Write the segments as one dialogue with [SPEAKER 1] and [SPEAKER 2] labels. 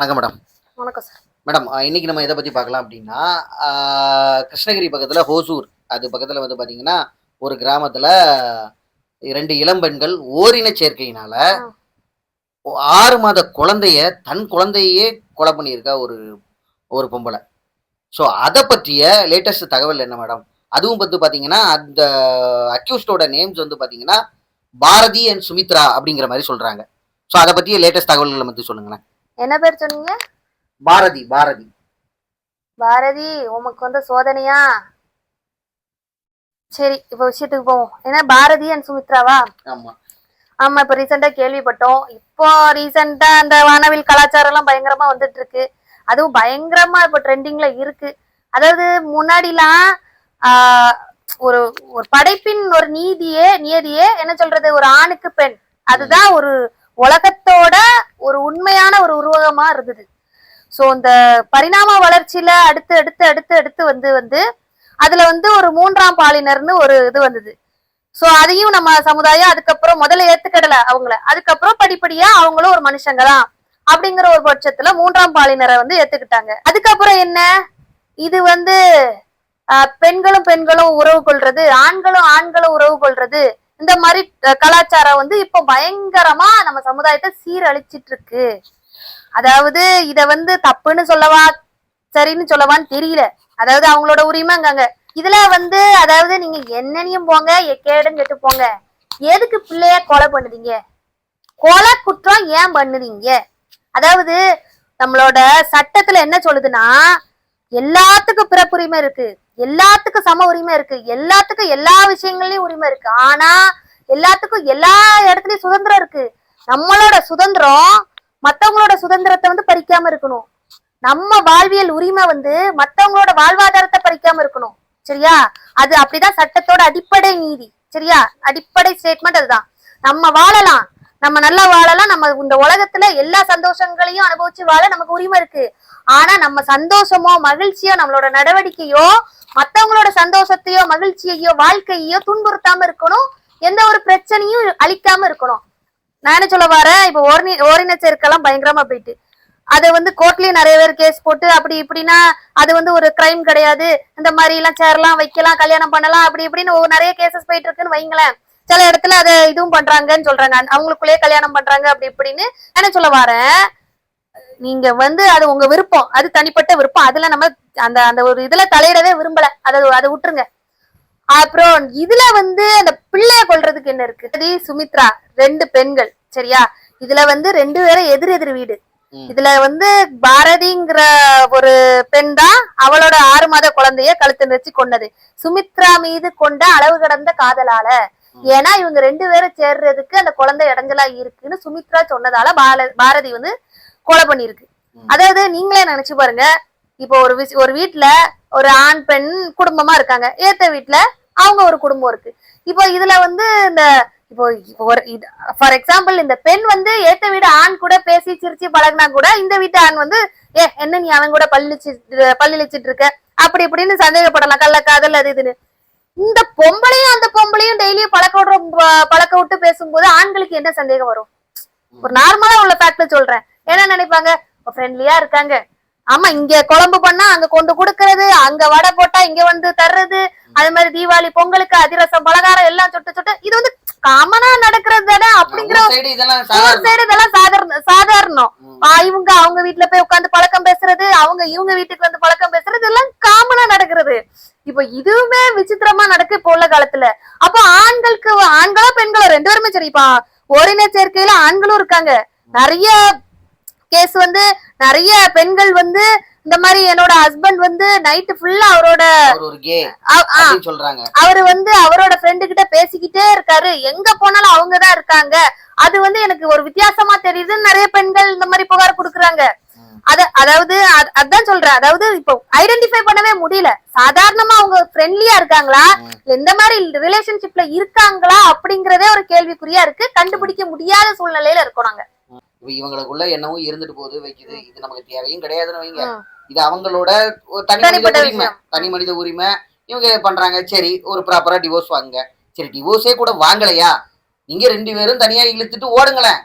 [SPEAKER 1] வணக்கம் மேடம்
[SPEAKER 2] வணக்கம் sir
[SPEAKER 1] madam இன்னைக்கு நம்ம எதை பற்றி பார்க்கலாம் அப்படின்னா கிருஷ்ணகிரி பக்கத்தில் ஹோசூர். அது பக்கத்தில் வந்து பார்த்தீங்கன்னா ஒரு கிராமத்தில் இரண்டு இளம்பெண்கள் ஓரின சேர்க்கையினால. ஆறு மாத குழந்தைய தன் குழந்தையே கொலை பண்ணியிருக்கா ஒரு ஒரு பொம்பளை. ஸோ அதை பற்றிய லேட்டஸ்ட் தகவல் என்ன மேடம் அதுவும் வந்து பார்த்தீங்கன்னா அந்த அக்யூஸ்டோட நேம்ஸ் வந்து பார்த்தீங்கன்னா பாரதி அண்ட் சுமித்ரா அப்படிங்கிற மாதிரி சொல்கிறாங்க ஸோ அதை பற்றிய லேட்டஸ்ட் தகவல்களை பற்றி சொல்லுங்களேன்.
[SPEAKER 2] என்ன பேர் சொன்னீங்க?
[SPEAKER 1] பாரதி பாரதி.
[SPEAKER 2] பாரதி உமக்கு வந்து சோதனையா? சரி இப்போ விஷயத்துக்கு போவோம். ஏன்னா பாரதி அண்ட் சுமித்ராவா?
[SPEAKER 1] ஆமாம்
[SPEAKER 2] ஆமா இப்ப ரீசெண்டா கேள்விப்பட்டோம். இப்போ ரீசெண்டா அந்த வானவில் கலாச்சாரம் எல்லாம் பயங்கரமா வந்துட்டு இருக்கு அதுவும் பயங்கரமா இப்போ ட்ரெண்டிங்ல இருக்கு. அதாவது முன்னாடிலாம் ஒரு ஒரு படைப்பின் ஒரு நீதியே நியதியே என்ன சொல்றது ஒரு ஆணுக்கு பெண். அதுதான் ஒரு உலகத்தோட ஒரு உண்மையான ஒரு உருவகமா இருந்தது. சோ இந்த பரிணாம வளர்ச்சியில அடுத்து அடுத்து அடுத்து அடுத்து வந்து வந்து அதுல வந்து ஒரு மூன்றாம் பாலினர்னு ஒரு இது வந்தது. சோ அதையும் நம்ம சமுதாயம் அதுக்கப்புறம் முதல்ல ஏத்துக்கிடல அவங்கள. அதுக்கப்புறம் படிப்படியா அவங்களும் ஒரு மனுஷங்க தான் அப்படிங்கிற ஒரு பட்சத்துல மூன்றாம் பாலினரை வந்து ஏத்துக்கிட்டாங்க. அதுக்கப்புறம் என்ன? இது வந்து ஆஹ், பெண்களும் பெண்களும் உறவு கொள்றது ஆண்களும் ஆண்களும் உறவு கொள்றது இந்த மாதிரி கலாச்சாரம் வந்து இப்போ பயங்கரமா நம்ம சமுதாயத்தை சீரழிச்சிட்டு இருக்கு அதாவது இத வந்து தப்புன்னு சொல்லவா சரின்னு சொல்லவான்னு தெரியல. அதாவது அவங்களோட உரிமைங்காங்க இதுல வந்து அதாவது நீங்க என்னனையும் போங்க எக்கேடும் கெட்டு போங்க. எதுக்கு பிள்ளைய கொலை பண்ணுதீங்க? கொலை குற்றம் ஏன் பண்ணுதீங்க? அதாவது நம்மளோட சட்டத்துல என்ன சொல்லுதுன்னா எல்லாத்துக்கும் பிறப்புரிமை இருக்கு. எல்லாத்துக்கும் சம உரிமை இருக்கு. எல்லாத்துக்கும் எல்லா விஷயங்கள்லயும் உரிமை இருக்கு. ஆனா எல்லாத்துக்கும் எல்லா இடத்துலயும் சுதந்திரம் இருக்கு. நம்மளோட சுதந்திரம் மத்தவங்களோட சுதந்திரத்தை வந்து பறிக்காம இருக்கணும். நம்ம வாழ்வியல் உரிமை வந்து மத்தவங்களோட வாழ்வாதாரத்தை பறிக்காம இருக்கணும். சரியா? அது அப்படிதான் சட்டத்தோட அடிப்படை நீதி. சரியா? அடிப்படை ஸ்டேட்மெண்ட் அதுதான். நம்ம வாழலாம். நம்ம நல்லா வாழலாம். நம்ம இந்த உலகத்துல எல்லா சந்தோஷங்களையும் அனுபவிச்சு வாழ நமக்கு உரிமை இருக்கு. ஆனா நம்ம சந்தோஷமோ மகிழ்ச்சியோ நம்மளோட நடவடிக்கையோ மத்தவங்களோட சந்தோஷத்தையோ மகிழ்ச்சியையோ வாழ்க்கையோ துன்புறுத்தாம இருக்கணும். எந்த ஒரு பிரச்சனையும் அழிக்காம இருக்கணும். நான் என்ன சொல்ல வரேன்? இப்ப ஓரணி ஓரின சேர்க்கெல்லாம் பயங்கரமா போயிட்டு. அது வந்து கோர்ட்லயும் நிறைய பேர் கேஸ் போட்டு அப்படி இப்படின்னா அது வந்து ஒரு கிரைம் கிடையாது. இந்த மாதிரி எல்லாம் சேரலாம் வைக்கலாம் கல்யாணம் பண்ணலாம் அப்படி இப்படின்னு ஒரு நிறைய கேசஸ் போயிட்டு இருக்குன்னு வைங்களேன். சில இடத்துல அதை இதுவும் பண்றாங்கன்னு சொல்றாங்க. அவங்களுக்குள்ளேயே கல்யாணம் பண்றாங்க அப்படி இப்படின்னு என்ன சொல்ல வரேன்? நீங்க வந்து அது உங்க விருப்பம். அது தனிப்பட்ட விருப்பம். அதுல நம்ம அந்த அந்த ஒரு இதுல தலையிடவே விரும்பல. அதை அதை விட்டுருங்க. அப்புறம் இதுல வந்து அந்த பிள்ளைய கொல்றதுக்கு என்ன இருக்கு? சரி, சுமித்ரா ரெண்டு பெண்கள் சரியா? இதுல வந்து ரெண்டு பேரும் எதிர் எதிர் வீடு. இதுல வந்து பாரதிங்கிற ஒரு பெண் தான் அவளோட ஆறு மாத குழந்தைய கழுத்து நெரிச்சு கொன்னது. சுமித்ரா மீது கொண்ட அளவு கடந்த காதலால. ஏன்னா இவங்க ரெண்டு பேரும் சேர்றதுக்கு அந்த குழந்தை இடைஞ்சலா இருக்குன்னு சுமித்ரா சொன்னதால பாரதி வந்து கொலை பண்ணிருக்கு. அதாவது நீங்களே நினைச்சு பாருங்க இப்போ ஒரு ஒரு வீட்டுல ஒரு ஆண் பெண் குடும்பமா இருக்காங்க. ஏத்த வீட்டுல அவங்க ஒரு குடும்பம் இருக்கு. இப்போ இதுல வந்து இந்த இப்போ ஒரு ஃபார் எக்ஸாம்பிள் இந்த பெண் வந்து ஏத்த வீடு ஆண் கூட பேசி சிரிச்சு பழகுனா கூட இந்த வீட்டு ஆண் வந்து ஏ என்ன நீ அவன் கூட பள்ளிச்சு பள்ளிச்சிட்டு இருக்க? அப்படி இப்படின்னு சந்தேகப்படலாம். கள்ள காதல் அது இதுன்னு. இந்த பொம்பளையும் அந்த பொம்பளையும் டெய்லியும் பழக்க விடுற ப- பழக்க விட்டு பேசும்போது ஆண்களுக்கு என்ன சந்தேகம் வரும்? ஒரு நார்மலா உள்ள ஃபேக்ட்ல சொல்றேன். என்ன நினைப்பாங்க ஃப்ரெண்ட்லியா இருக்காங்க. ஆமா இங்க குழம்பு பண்ணா அங்க கொண்டு கொடுக்கறது அங்க வடை போட்டா இங்க வந்து தர்றது அது மாதிரி தீபாவளி பொங்கலுக்கு அதிரசம் பலகாரம் எல்லாம் சுட்டு சுட்டு இது வந்து காமனா நடக்கிறது தானே அப்படிங்கிற. சைடு இதெல்லாம் சாதாரண சாதாரணம். இவங்க அவங்க வீட்ல போய் உட்கார்ந்து பழக்கம் பேசுறது அவங்க இவங்க வீட்டுக்கு வந்து பழக்கம் பேசுறது இதெல்லாம் காமனா நடக்கிறது. இப்ப இதுவுமே விசித்திரமா நடக்கு இப்போ உள்ள காலத்துல. அப்போ ஆண்களுக்கு ஆண்களோ பெண்களோ? ரெண்டு பேருமே சரிப்பா ஓரின சேர்க்கையில ஆண்களும் இருக்காங்க. நிறைய கேஸ் வந்து நிறைய பெண்கள் வந்து இந்த மாதிரி என்னோட ஹஸ்பண்ட் வந்து நைட்டு ஃபுல்லா அவரோட
[SPEAKER 1] அவர்
[SPEAKER 2] வந்து அவரோட ஃப்ரெண்டு கிட்ட பேசிக்கிட்டே இருக்காரு. எங்க போனாலும் அவங்க தான் இருக்காங்க. அது வந்து எனக்கு ஒரு வித்தியாசமா தெரியுதுன்னு நிறைய பெண்கள் இந்த மாதிரி புகார் கொடுக்குறாங்க. அத அதாவது அத- அதான் சொல்றேன். அதாவது இப்போ ஐடென்டிஃபை பண்ணவே முடியல. சாதாரணமா அவங்க ஃப்ரெண்ட்லியா இருக்காங்களா? இந்த மாதிரி ரிலேஷன்ஷிப்ல இருக்காங்களா அப்படிங்கறதே ஒரு கேள்விக்குறியா இருக்கு. கண்டுபிடிக்க முடியாத சூழ்நிலையில இருக்கோம் நாங்க.
[SPEAKER 1] இப்ப இவங்களுக்குள்ள என்னவோ இருந்துட்டு போகுது வைக்குது. இது நமக்கு தேவையும் கிடையாதுன்னு வைங்க. இது அவங்களோட தனி மனித உரிமை. தனி மனித உரிமை. இவங்க பண்றாங்க சரி ஒரு ப்ராப்பரா டிவோர்ஸ் வாங்குங்க. சரி டிவோர்ஸே கூட வாங்கலையா? நீங்க ரெண்டு பேரும் தனியா இழுத்துட்டு ஓடுங்களேன்.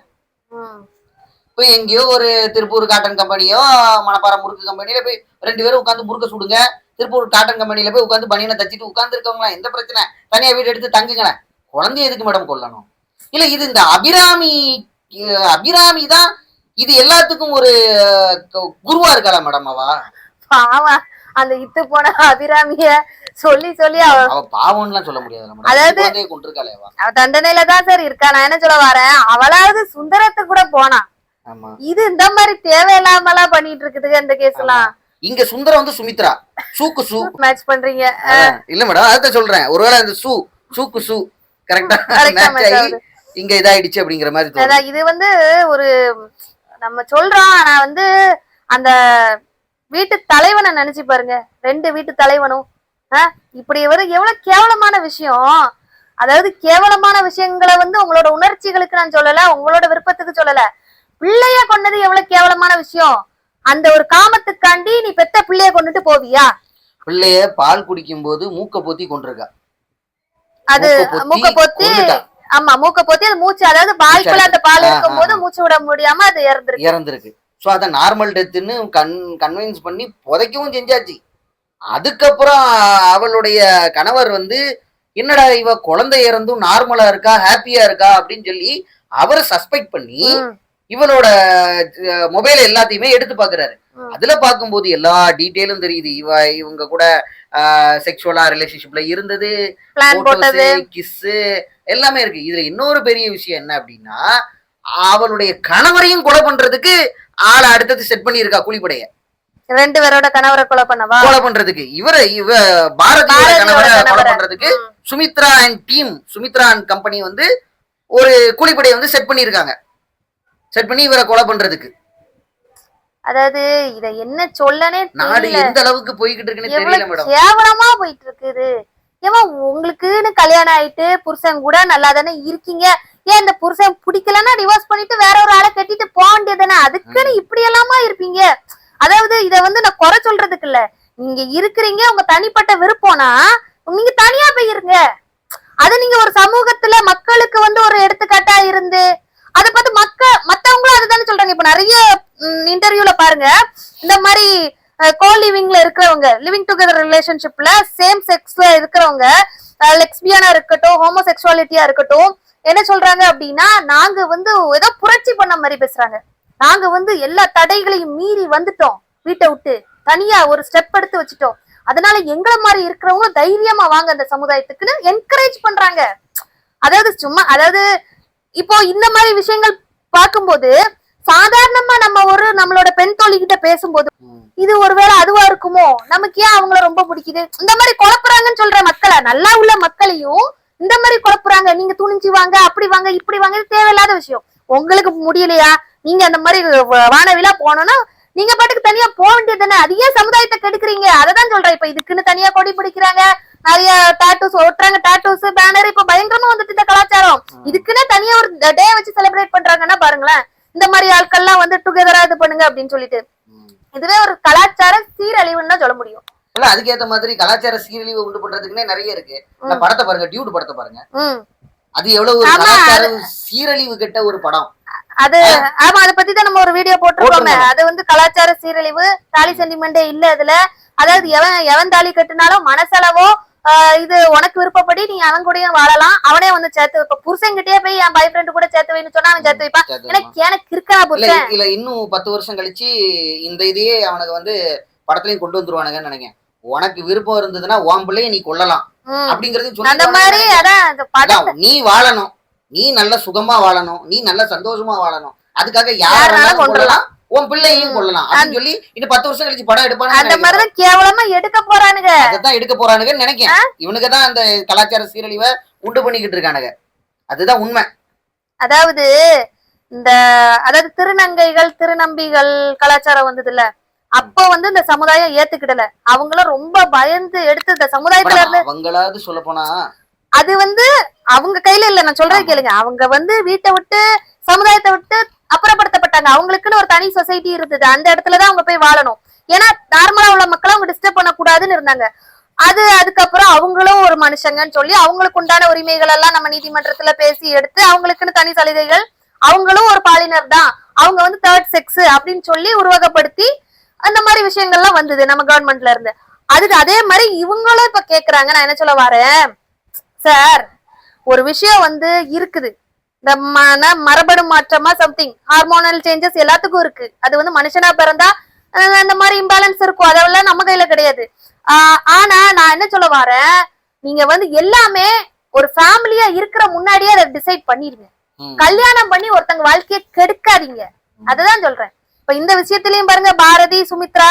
[SPEAKER 1] போய் எங்கேயோ ஒரு திருப்பூர் காட்டன் கம்பெனியோ மணப்பாறை முறுக்கு கம்பெனியில போய் ரெண்டு பேரும் உட்காந்து முறுக்க சுடுங்க. திருப்பூர் காட்டன் கம்பெனியில போய் உட்காந்து பனியனை தச்சிட்டு உட்கார்ந்து இருக்கவங்களா எந்த பிரச்சனை? தனியா வீடு எடுத்து தங்குங்களேன். குழந்தைய எதுக்கு மேடம் கொல்லணும்? இல்ல இது இந்த அபிராமி அபிராமி தான் இது எல்லாத்துக்கும் ஒரு குருவா இருக்காளா மேடம் அவ?
[SPEAKER 2] பாவம் அந்த இத்து போன அபிராமிய சொல்லி சொல்லி அவ
[SPEAKER 1] பாவம்லாம் சொல்ல முடியாது
[SPEAKER 2] அதாவது-
[SPEAKER 1] அவ.
[SPEAKER 2] தண்டனையில தான் சார் இருக்கா? நான் என்ன சொல்ல வரேன்? அவளாவது சுந்தரத்துக்கு கூட போனா. இது இந்த மாதிரி தேவையில்லாமலாம் பண்ணிட்டு இருக்குதுங்க இந்த கேஸ் எல்லாம்
[SPEAKER 1] இங்க சுந்தரம் வந்து சுமித்ரா. சூக்கு சூ.
[SPEAKER 2] மேட்ச் பண்றீங்க.
[SPEAKER 1] இல்ல மேடம் அதான் சொல்றேன். ஒருவேளை இந்த சூ சூக்கு சூ. கரெக்டா மேட்ச் ஆகி இங்க இதாயிடுச்சு அப்படிங்கிற மாதிரி.
[SPEAKER 2] அதான் இது வந்து ஒரு நம்ம சொல்றோம் ஆனா வந்து அந்த வீட்டு தலைவனை நினைச்சு பாருங்க. ரெண்டு வீட்டு தலைவனும் இப்படி ஒரு எவ்வளவு கேவலமான விஷயம். அதாவது கேவலமான விஷயங்களை வந்து உங்களோட உணர்ச்சிகளுக்கு நான் சொல்லல உங்களோட விருப்பத்துக்கு சொல்லல. பிள்ளைய கொன்னது எவ்வளவு கேவலமான விஷயம். அந்த ஒரு காமத்துக்காண்டி நீ பெத்த பிள்ளைய கொண்டுட்டு போவியா?
[SPEAKER 1] பிள்ளைய பால் குடிக்கும் போது மூக்க பொத்தி கொண்டிருக்கா.
[SPEAKER 2] அது
[SPEAKER 1] மூக்க
[SPEAKER 2] பொத்தி. ஆமா மூக்க பொத்தி அது மூச்சு அதாவது வாய்க்குள்ள அந்த பால்
[SPEAKER 1] ஆ,
[SPEAKER 2] இருக்கும் போது
[SPEAKER 1] ஆ.
[SPEAKER 2] மூச்சு விட முடியாம அது இறந்துருக்கு.
[SPEAKER 1] இறந்திருக்கு. சோ அத நார்மல் டெத்துன்னு கன் கன்வின்ஸ் பண்ணி புதைக்கவும் செஞ்சாச்சு. அதுக்கப்புறம் அவளுடைய கணவர் வந்து என்னடா இவ குழந்தை இறந்தும் நார்மலா இருக்கா ஹாப்பியா இருக்கா? அப்படின்னு சொல்லி அவரை சஸ்பெக்ட் பண்ணி
[SPEAKER 2] ம்.
[SPEAKER 1] இவளோட மொபைல் எல்லாத்தையுமே எடுத்து பாக்குறாரு. அதுல பார்க்கும்போது எல்லா டீட்டெயிலும் தெரியுது. இவ இவங்க கூட செக்ஷுவலா ரிலேஷன்ஷிப்ல இருந்தது.
[SPEAKER 2] பிளான் போட்டது.
[SPEAKER 1] கிஸ் எல்லாமே இருக்கு. இதுல இன்னொரு பெரிய விஷயம் என்ன அப்படின்னா அவளுடைய கணவரையும் கொலை பண்றதுக்கு ஆளை அடுத்தது செட் பண்ணியிருக்கா கூலிப்படைய
[SPEAKER 2] ரெண்டு பேரோட கணவரை கொலை பண்ணவா?
[SPEAKER 1] கொலை பண்றதுக்கு. இவரை இவ பாரதியோட கணவரை கொலை. பண்றதுக்கு. Sumithra and team Sumithra and company வந்து ஒரு கூலிப்படையை வந்து செட் பண்ணியிருக்காங்க. செட் பண்ணி இவரை கொலை பண்றதுக்கு.
[SPEAKER 2] அதாவது இத என்ன சொல்லனே
[SPEAKER 1] நாடு எந்த அளவுக்கு போய்கிட்டு இருக்குன்னு தெரியல மேடம்.
[SPEAKER 2] கேவலமா போயிட்டு இருக்குது. ஏன் உங்களுக்குன்னு கல்யாணம் ஆயிட்டு புருஷன் கூட நல்லா தானே இருக்கீங்க? ஏன் இந்த புருஷன் பிடிக்கலன்னா டிவோர்ஸ் பண்ணிட்டு வேற ஒரு ஆளை கட்டிட்டு போக வேண்டியதானே அதுக்குன்னு இப்படி எல்லாமா இருப்பீங்க? அதாவது இத வந்து நான் குறை சொல்றதுக்கு இல்ல. நீங்க இருக்கிறீங்க உங்க தனிப்பட்ட விருப்பம்னா நீங்க தனியா போய் இருங்க. அது நீங்க ஒரு சமூகத்துல மக்களுக்கு வந்து ஒரு எடுத்துக்காட்டா இருந்து அதை பார்த்து மக்க மத்தவங்களும் அதுதானே சொல்றாங்க. இப்ப நிறைய இன்டர்வியூல பாருங்க. இந்த மாதிரி கோ லிவிங்ல இருக்கிறவங்க லிவிங் டுகெதர் ரிலேஷன்ஷிப்ல சேம் செக்ஸ்ல இருக்கிறவங்க லெக்ஸ்பியனா இருக்கட்டும் ஹோமோசெக்சுவாலிட்டியா இருக்கட்டும் என்ன சொல்றாங்க அப்படின்னா நாங்க வந்து ஏதோ புரட்சி பண்ண மாதிரி பேசுறாங்க. நாங்க வந்து எல்லா தடைகளையும் மீறி வந்துட்டோம் வீட்டை விட்டு. தனியா ஒரு ஸ்டெப் எடுத்து வச்சுட்டோம். அதனால எங்களை மாதிரி இருக்கிறவங்க தைரியமா வாங்க அந்த சமுதாயத்துக்குன்னு என்கரேஜ் பண்றாங்க. அதாவது சும்மா அதாவது இப்போ இந்த மாதிரி விஷயங்கள் பார்க்கும்போது சாதாரணமா நம்ம ஒரு நம்மளோட பெண் தோழிகிட்ட பேசும்போது இது ஒருவேளை அதுவா இருக்குமோ? நமக்கு ஏன் அவங்கள ரொம்ப பிடிக்குது? இந்த மாதிரி குழப்புறாங்கன்னு சொல்ற மக்களை நல்லா உள்ள மக்களையும் இந்த மாதிரி குழப்புறாங்க. நீங்க துணிஞ்சு வாங்க அப்படி வாங்க இப்படி வாங்க இது தேவையில்லாத விஷயம். உங்களுக்கு முடியலையா? நீங்க அந்த மாதிரி வ- வானவிலா போனோம்னா நீங்க பாட்டுக்கு தனியா போக வேண்டியது தானே. அது ஏன் சமுதாயத்தை கெடுக்குறீங்க? அததான் சொல்றேன். இப்ப இதுக்குன்னு தனியா கொடி பிடிக்கிறாங்க. நிறைய டாட்டூஸ் ஒட்டுறாங்க டாட்டூஸ் பேனர் இப்ப பயங்கரமா வந்துட்டு இந்த கலாச்சாரம். இதுக்குன்னே தனியா ஒரு டே வச்சு செலிப்ரேட் பண்றாங்கன்னா பாருங்களேன். இந்த மாதிரி ஆட்கள்லாம் வந்து டுகெதரா இது பண்ணுங்க அப்படின்னு சொல்லிட்டு. இதுவே ஒரு கலாச்சார சீரழிவுன்னு தான் சொல்ல முடியும்.
[SPEAKER 1] இல்ல அதுக்கேத்த மாதிரி கலாச்சார சீரழிவு உண்டு பண்றதுக்குன்னே நிறைய இருக்கு. படத்தை பாருங்க டியூட் படத்தை பாருங்க. அது எவ்வளவு ஒரு கலாச்சார சீரழிவு கெட்ட ஒரு படம்.
[SPEAKER 2] அது ஆமா அத பத்தி தான் நம்ம ஒரு வீடியோ போட்டிருக்கோமே. அது வந்து கலாச்சார சீரழிவு தாலி சென்டிமெண்டே இல்ல அதுல. அதாவது எவன் எவன் தாலி கட்டினாலும் மனசளவோ இது உனக்கு விருப்பப்படி நீ அவன் கூடயும் வாழலாம். அவனே வந்து சேர்த்து வைப்ப புருஷன்கிட்டயே போய் என் பாய் ஃப்ரெண்ட் கூட சேர்த்து வைன்னு சொன்னா அவன் சேர்த்து வைப்பான். எனக்கு எனக்கு இருக்கா புருஷன்?
[SPEAKER 1] இல்ல இன்னும் பத்து வருஷம் கழிச்சு இந்த இதையே அவனுக்கு வந்து படத்துலயும் கொண்டு வந்துருவானுங்கன்னு நினைக்கிறேன். உனக்கு விருப்பம் இருந்ததுன்னா உன் பிள்ளைய நீ கொல்லலாம்.
[SPEAKER 2] ம்.
[SPEAKER 1] அப்படிங்கறது
[SPEAKER 2] அந்த மாதிரி அதான் படம்
[SPEAKER 1] நீ வாழணும். நீ நல்ல சுகமா வாழணும். நீ நல்ல சந்தோஷமா வாழணும். அதுக்காக
[SPEAKER 2] யாரை
[SPEAKER 1] யாரும்
[SPEAKER 2] வேணாலும்
[SPEAKER 1] கொள்ளலாம் உன் பிள்ளையையும்
[SPEAKER 2] ம்.
[SPEAKER 1] கொள்ளலாம் அப்படின்னு சொல்லி இன்னும் பத்து வருஷம் கழிச்சு படம்
[SPEAKER 2] அந்த
[SPEAKER 1] எடுப்பானு
[SPEAKER 2] மாதிரிதான் கேவலமா எடுக்க போறானுங்க.
[SPEAKER 1] அதான் எடுக்க போறானுங்கன்னு நினைக்கிறேன். இவனுக்கு தான் அந்த கலாச்சார சீரழிவை உண்டு பண்ணிக்கிட்டு இருக்கானுங்க. அதுதான் உண்மை.
[SPEAKER 2] அதாவது இந்த அதாவது திருநங்கைகள் திருநம்பிகள் கலாச்சாரம் வந்தது இல்ல அப்ப வந்து இந்த சமுதாயம் ஏத்துக்கிடல. அவங்களும் ரொம்ப பயந்து எடுத்து இந்த சமுதாயத்துல இருந்து
[SPEAKER 1] அவங்களாவது சொல்ல போனா
[SPEAKER 2] அது வந்து அவங்க கையில இல்ல. நான் சொல்றது கேளுங்க. அவங்க வந்து வீட்டை விட்டு சமுதாயத்தை விட்டு அப்புறப்படுத்தப்பட்டாங்க. அவங்களுக்குன்னு ஒரு தனி சொசைட்டி இருந்தது. அந்த இடத்துலதான் அவங்க போய் வாழணும். ஏன்னா நார்மலா உள்ள மக்களை அவங்க டிஸ்டர்ப் பண்ணக்கூடாதுன்னு இருந்தாங்க. அது அதுக்கப்புறம் அவங்களும் ஒரு மனுஷங்கன்னு சொல்லி அவங்களுக்கு உண்டான உரிமைகள் எல்லாம் நம்ம நீதிமன்றத்துல பேசி எடுத்து அவங்களுக்குன்னு தனி சலுகைகள் அவங்களும் ஒரு பாலினர் தான். அவங்க வந்து தேர்ட் செக்ஸ் அப்படின்னு சொல்லி உருவகப்படுத்தி அந்த மாதிரி விஷயங்கள்லாம் வந்தது நம்ம கவர்மெண்ட்ல இருந்து. அதுக்கு அதே மாதிரி இவங்களும் இப்ப கேக்குறாங்க. நான் என்ன சொல்ல வரேன்? சார் ஒரு விஷயம் வந்து இருக்குது. இந்த மன மரபணு மாற்றமா சம்திங் ஹார்மோனல் சேஞ்சஸ் எல்லாத்துக்கும் இருக்கு. அது வந்து மனுஷனா பிறந்தா அந்த மாதிரி இம்பேலன்ஸ் இருக்கும். அதெல்லாம் நம்ம கையில கிடையாது. ஆனா நான் என்ன சொல்ல வரேன்? நீங்க வந்து எல்லாமே ஒரு ஃபேமிலியா இருக்கிற முன்னாடியே அதை டிசைட் பண்ணிருங்க. கல்யாணம் பண்ணி ஒருத்தங்க வாழ்க்கைய கெடுக்காதீங்க. அதுதான் சொல்றேன். இப்ப இந்த விஷயத்திலயும் பாருங்க பாரதி சுமித்ரா.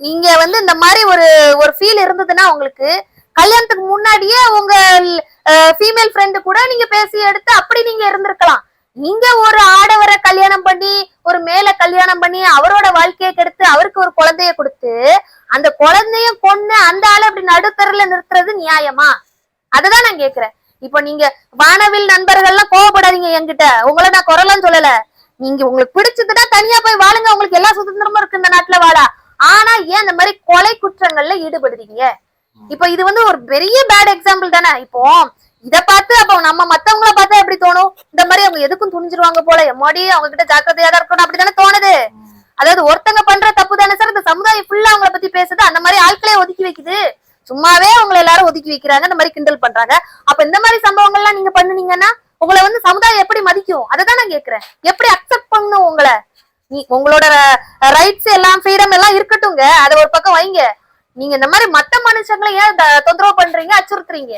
[SPEAKER 2] நீங்க வந்து இந்த மாதிரி ஒரு ஒரு ஃபீல் இருந்ததுன்னா உங்களுக்கு கல்யாணத்துக்கு முன்னாடியே உங்க ஃபீமேல் ஃப்ரெண்டு கூட நீங்க பேசி எடுத்து அப்படி நீங்க இருந்திருக்கலாம். நீங்க ஒரு ஆடவரை கல்யாணம் பண்ணி ஒரு மேல கல்யாணம் பண்ணி அவரோட வாழ்க்கையை கெடுத்து அவருக்கு ஒரு குழந்தைய கொடுத்து அந்த குழந்தைய கொண்டு அந்த ஆளை அப்படி நடுத்தரில் நிறுத்துறது நியாயமா? அததான் நான் கேக்குறேன். இப்போ நீங்க வானவில் நண்பர்கள்லாம் கோவப்படாதீங்க என்கிட்ட. உங்களை நான் குரலாம் சொல்லல. நீங்க உங்களுக்கு பிடிச்சதுன்னா தனியா போய் வாழுங்க. உங்களுக்கு எல்லா சுதந்திரமும் இருக்கு இந்த நாட்டுல வாடா. ஆனா ஏன் இந்த மாதிரி கொலை குற்றங்கள்ல ஈடுபடுறீங்க? இப்போ இது வந்து ஒரு பெரிய பேட் எக்ஸாம்பிள் தானே. இப்போ இத பார்த்து அப்போ நம்ம மத்தவங்கள பார்த்தா எப்படி தோணும்? இந்த மாதிரி அவங்க எதுக்கும் துணிஞ்சிருவாங்க போல? எம்மாடி அவங்க கிட்ட ஜாக்கிரதையா தான் இருக்கணும் அப்படித்தானே தோணுது. அதாவது ஒருத்தங்க பண்ற தப்பு தானே சார்? இந்த சமுதாயம் ஃபுல்லா அவங்கள பத்தி பேசுது. அந்த மாதிரி ஆட்களே ஒதுக்கி வைக்குது. சும்மாவே அவங்கள எல்லாரும் ஒதுக்கி வைக்கிறாங்க. இந்த மாதிரி கிண்டல் பண்றாங்க. அப்ப இந்த மாதிரி சம்பவங்கள்லாம் நீங்க பண்ணுனீங்கன்னா உங்களை வந்து சமுதாயம் எப்படி மதிக்கும்? அதை தான் நான் கேக்குறேன் எப்படி அக்செப்ட் பண்ணும் உங்களை? நீ உங்களோட ரைட்ஸ் எல்லாம் ஃப்ரீடம் எல்லாம் இருக்கட்டுங்க அதை ஒரு பக்கம் வைங்க. நீங்க இந்த மாதிரி மத்த மனுஷங்களை ஏன் தொந்தரவு பண்றீங்க அச்சுறுத்துறீங்க?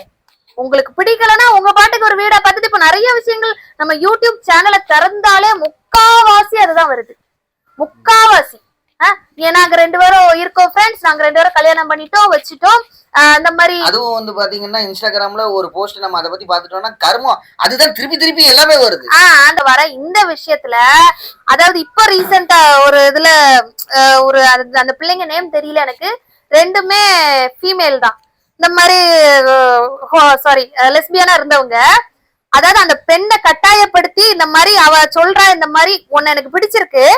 [SPEAKER 2] உங்களுக்கு பிடிக்கலன்னா உங்க பாட்டுக்கு ஒரு வீடை பார்த்துட்டு இப்ப நிறைய விஷயங்கள் நம்ம யூடியூப் சேனலை திறந்தாலே முக்காவாசி அதுதான் வருது. முக்காவாசி. நாங்க ரெண்டு பேரும் இருக்கோம் ஃப்ரெண்ட்ஸ் நாங்க ரெண்டு பேரும் கல்யாணம் பண்ணிட்டோம் வச்சுட்டோம். அந்த மாதிரி
[SPEAKER 1] அதுவும் வந்து பாத்தீங்கன்னா இன்ஸ்டாகிராம்ல ஒரு போஸ்ட் நம்ம அதை பத்தி பாத்துட்டோம்னா கர்மம். அதுதான் திருப்பி திருப்பி எல்லாமே வருது.
[SPEAKER 2] அந்த வர இந்த விஷயத்துல அதாவது இப்ப ரீசெண்டா ஒரு இதுல ஒரு அந்த பிள்ளைங்க நேம் தெரியல எனக்கு. ரெண்டுமே ஃபீமேல் தான். இந்த மாதிரி சாரி லெஸ்பியனா இருந்தவங்க அதாவது அந்த பெண்ணை கட்டாயப்படுத்தி இந்த மாதிரி அவ சொல்றா இந்த மாதிரி உன்னை எனக்கு பிடிச்சிருக்கு.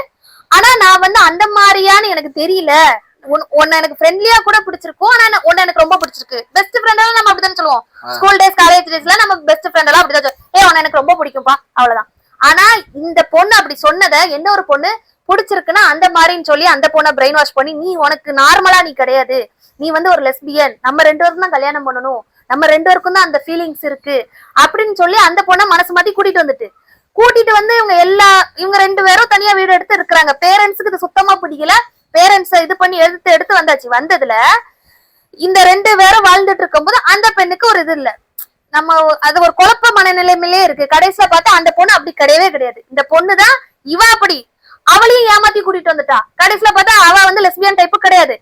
[SPEAKER 2] ஆனா நான் வந்து அந்த மாதிரியான்னு எனக்கு தெரியல. உன்- உன்னை எனக்கு ஃப்ரெண்ட்லியா கூட பிடிச்சிருக்கும். ஆனா உன்னை எனக்கு ரொம்ப பிடிச்சிருக்கு. பெஸ்ட் ஃப்ரெண்ட் நம்ம அப்படிதான் சொல்லுவோம். ஸ்கூல் டேஸ் காலேஜ் டேஸ்ல நம்ம பெஸ்ட் ஃப்ரெண்ட் எல்லாம் அப்படிதான் சொல்லுவோம். ஏ உன்னை எனக்கு ரொம்ப பிடிக்கும்பா. அவ்வளவுதான். ஆனா இந்த பொண்ணு அப்படி சொன்னதை என்ன ஒரு பொண்ணு? பிடிச்சிருக்குன்னா அந்த மாதிரின்னு சொல்லி அந்த பொண்ணை பிரெயின் வாஷ் பண்ணி நீ உனக்கு நார்மலா நீ கிடையாது. நீ வந்து ஒரு லெஸ்பியன் நம்ம ரெண்டு பேரும் தான் கல்யாணம் பண்ணணும். நம்ம ரெண்டு பேருக்கும் தான் அந்த ஃபீலிங்ஸ் இருக்கு. அப்படின்னு சொல்லி அந்த பொண்ணை மனசு மாத்தி கூட்டிட்டு வந்துட்டு. கூட்டிட்டு வந்து இவங்க எல்லா இவங்க ரெண்டு பேரும் தனியா வீடு எடுத்து இருக்கிறாங்க. பேரண்ட்ஸுக்கு இது சுத்தமா பிடிக்கல. பேரண்ட்ஸ் இது பண்ணி எடுத்து எடுத்து வந்தாச்சு. வந்ததுல இந்த ரெண்டு பேரும் வாழ்ந்துட்டு இருக்கும்போது அந்த பெண்ணுக்கு ஒரு இது இல்ல. நம்ம அது ஒரு குழப்ப மனநிலைமையிலே இருக்கு. கடைசியில பார்த்தா அந்த பொண்ணு அப்படி கிடையவே கிடையாது. இந்த பொண்ணு தான் இவ அப்படி அவளையும் ஏமாத்தி கூட்டிட்டு வந்துட்டா. கடைசியில பார்த்தா அவ வந்து லெஸ்பியன் டைப்பு கிடையாது.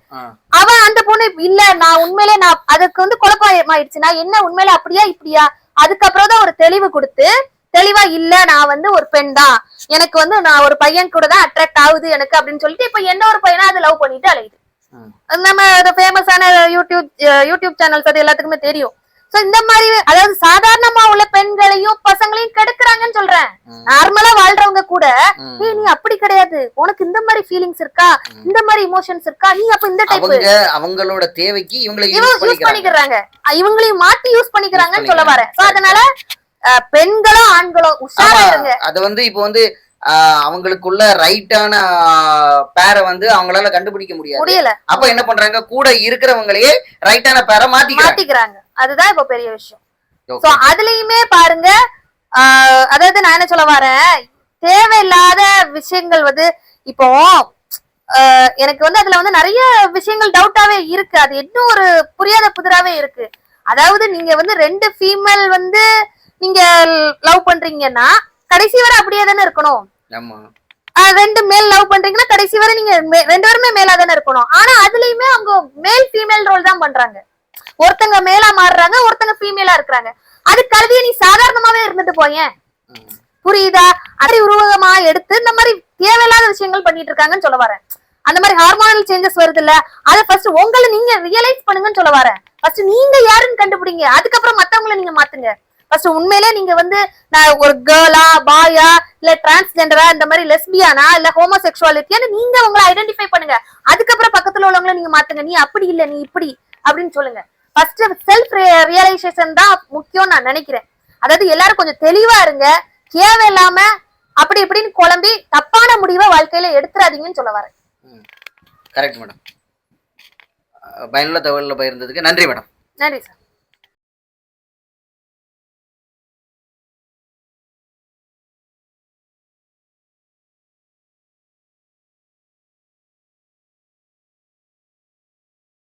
[SPEAKER 2] அவ அந்த பொண்ணு இல்ல நான் உண்மையிலே நான் அதுக்கு வந்து குழப்பம் ஆயிடுச்சு நான் என்ன உண்மையில அப்படியா இப்படியா? அதுக்கப்புறம் தான் ஒரு தெளிவு கொடுத்து தெளிவா இல்ல நான் வந்து ஒரு பெண் தான். எனக்கு வந்து நான் ஒரு பையன் கூட தான் அட்ராக்ட் ஆகுது எனக்கு அப்படின்னு சொல்லிட்டு இப்ப என்ன ஒரு பையனா அது லவ் பண்ணிட்டு அலையுது. நம்ம ஃபேமஸான யூடியூப் யூடியூப் சேனல்ஸ் அது எல்லாத்துக்குமே தெரியும். சோ இந்த மாதிரி அதாவது சாதாரணமா உள்ள பெண்களையும் பசங்களையும் கெடுக்குறாங்கன்னு சொல்றேன். நார்மலா வாழ்றவங்க கூட. ஏய் நீ அப்படி கிடையாது. உனக்கு இந்த மாதிரி ஃபீலிங்ஸ் இருக்கா? இந்த மாதிரி இமோஷன்ஸ் இருக்கா? நீ அப்ப இந்த டைப்
[SPEAKER 1] அவங்க அவங்களோட தேவைக்கு இவங்களை யூஸ் பண்ணிக்கிறாங்க.
[SPEAKER 2] இவங்களையும் மாத்தி யூஸ் பண்ணிக்கிறாங்கன்னு சொல்ல வரேன். சோ. அதனால அஹ், பெண்களும் ஆண்களும் உஷாரா இருங்க.
[SPEAKER 1] அது வந்து இப்போ வந்து அவங்களுக்குள்ள ரைட்டான பேரை வந்து அவங்களால கண்டுபிடிக்க முடியாது.
[SPEAKER 2] முடியல.
[SPEAKER 1] அப்ப என்ன பண்றாங்க? கூட இருக்கிறவங்களையே ரைட்டான பேரை மாத்திக்கிறாங்க.
[SPEAKER 2] மாத்திக்கிறாங்க. அதுதான் இப்ப பெரிய விஷயம். அதுலயுமே பாருங்க ஆஹ் அதாவது நான் என்ன சொல்ல வரேன்? தேவையில்லாத விஷயங்கள் வந்து இப்போ எனக்கு வந்து அதுல வந்து நிறைய விஷயங்கள் டவுட்டாவே இருக்கு. அது இன்னும் ஒரு புரியாத புதிராவே இருக்கு. அதாவது நீங்க வந்து ரெண்டு ஃபீமேல் வந்து நீங்க லவ் பண்றீங்கன்னா கடைசி வரை அப்படியே தானே இருக்கணும். ரெண்டு மேல் லவ் பண்றீங்கன்னா கடைசி வரை நீங்க ரெண்டு பேருமே மேலா தானே இருக்கணும். ஆனா அதுலயுமே அவங்க மேல் ஃபீமேல் ரோல் தான் பண்றாங்க. ஒருத்தங்க மேலா மாறுறாங்க ஒருத்தங்க ஃபீமேலா இருக்கிறாங்க. அது கல்வியை நீ சாதாரணமாவே இருந்துட்டு போயேன் புரியுதா? அதை உருவகமா எடுத்து இந்த மாதிரி தேவையில்லாத விஷயங்கள் பண்ணிட்டு இருக்காங்கன்னு சொல்ல வரேன். அந்த மாதிரி ஹார்மோனல் சேஞ்சஸ் வருது இல்ல அதை ஃபர்ஸ்ட் உங்களை நீங்க ரியலைஸ் பண்ணுங்கன்னு சொல்ல வரேன். ஃபர்ஸ்ட் நீங்க யாருன்னு கண்டுபிடிங்க. அதுக்கப்புறம் மத்தவங்களை நீங்க மாத்துங்க. ஃபர்ஸ்ட் உண்மையிலே நீங்க வந்து நான் ஒரு கேர்ளா பாயா இல்ல டிரான்ஸ்ஜெண்டரா இந்த மாதிரி லெஸ்பியானா இல்ல ஹோமோசெக்சுவாலிட்டியான்னு நீங்க உங்களை ஐடென்டிஃபை பண்ணுங்க. அதுக்கப்புறம் பக்கத்துல உள்ளவங்களை நீங்க மாத்துங்க. நீ அப்படி இல்ல நீ இப்படி அப்படின்னு சொல்லுங்க. ஃபர்ஸ்ட் ரியலைசேஷன் தான் முக்கியம் நான் நினைக்கிறேன். அதாவது எல்லாரும் கொஞ்சம் தெளிவா இருங்க. தேவையில்லாம அப்படி இப்படின்னு குழம்பி தப்பான முடிவை வாழ்க்கையில எடுத்துறாதீங்கன்னு சொல்ல வரேன்.
[SPEAKER 1] கரெக்ட் மேடம் பயனுள்ள தகவலில் பகிர்ந்ததுக்கு நன்றி மேடம்
[SPEAKER 2] நன்றி சார்.